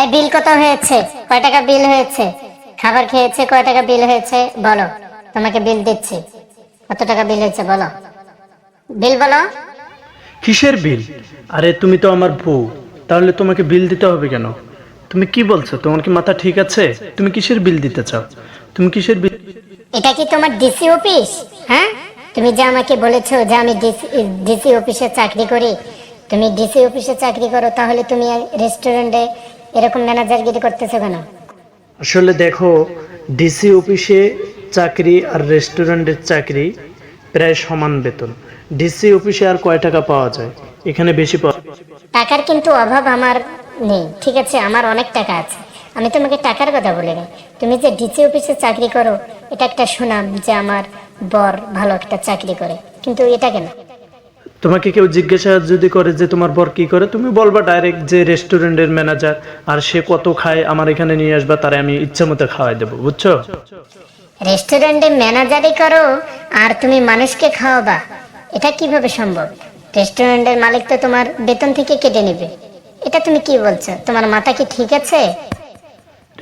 এই বিল কত হয়েছে? কয় টাকা বিল হয়েছে? খাবার খেয়েছে কয় টাকা বিল হয়েছে? বলো তোমাকে বিল দিচ্ছি। কত টাকা বিল হয়েছে বলো? বিল বলো। কিসের বিল? আরে তুমি তো আমার বউ তাহলে তোমাকে বিল দিতে হবে কেন? তুমি কি বলছো? তোমার কি মাথা ঠিক আছে? তুমি কিসের বিল দিতে চাও? তুমি কিসের বিল এটা কি তোমার ডিসি অফিস? হ্যাঁ? তুমি যে আমাকে বলেছ যে আমি ডিসি অফিসে চাকরি করি তুমি ডিসি অফিসে চাকরি করো তাহলে তুমি রেস্টুরেন্টে এরকম ম্যানেজারগিরি করতেছো কেন? আসলে দেখো ডিসি অফিসে চাকরি আর রেস্টুরেন্টের চাকরি প্রায় সমান বেতন। ডিসি অফিসে আর কয় টাকা পাওয়া যায়? এখানে বেশি পাওয়া টাকার কিন্তু অভাব আমার নেই ঠিক আছে? আমার অনেক টাকা আছে। আমি তোমাকে টাকার কথা বলি না তুমি যে ডিসি অফিসে চাকরি করো এটা একটা সুনাম যে আমার বর ভালো একটা চাকরি করে। কিন্তু এটা কেন? তোমাকে কেউ জিজ্ঞাসা যদি করে যে তোমার বর কি করে তুমি বলবা ডাইরেক্ট যে রেস্টুরেন্টের ম্যানেজার আর সে কত খায় আমার এখানে নিয়ে আসবা তারে আমি ইচ্ছা মতো খাওয়াই দেবো বুঝছ? রেস্টুরেন্টে ম্যানেজারই করো আর তুমি মানুষকে খাওয়াবা। এটা কীভাবে সম্ভব? রেস্টুরেন্টের মালিক তো তোমার বেতন থেকে কেটে নেবে। এটা তুমি কি বলছো? তোমার মাথা কি ঠিক আছে?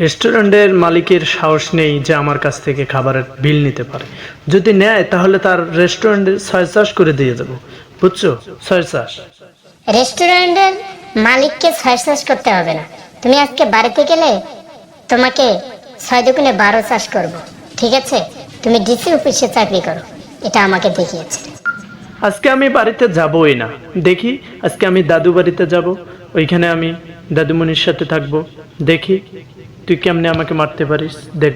রেস্টুরেন্টের মালিকের সাহস নেই যে আমার কাছ থেকে খাবারের বিল নিতে পারে। যদি নেয় তাহলে তার রেস্টুরেন্টে ছয় চাষ করে দিয়ে দেবো। বুঝছ? ছয় চাষ রেস্টুরেন্টের মালিককে ছয় চাষ করতে হবে না। তুমি আজকে বাড়িতে গেলে তোমাকে ছয় দুগুণে বারো চাষ করব ঠিক আছে? তুমি ডিসি অফিসে চাকরি করো এটা আমাকে দেখিয়েছে। আজকে আমি বাড়িতে যাবই না। দেখি আজকে আমি দাদু বাড়িতে যাব ওইখানে আমি দাদুমণির সাথে থাকব। দেখি তুই কেমনে আমাকে মারতে পারিস? দেখ।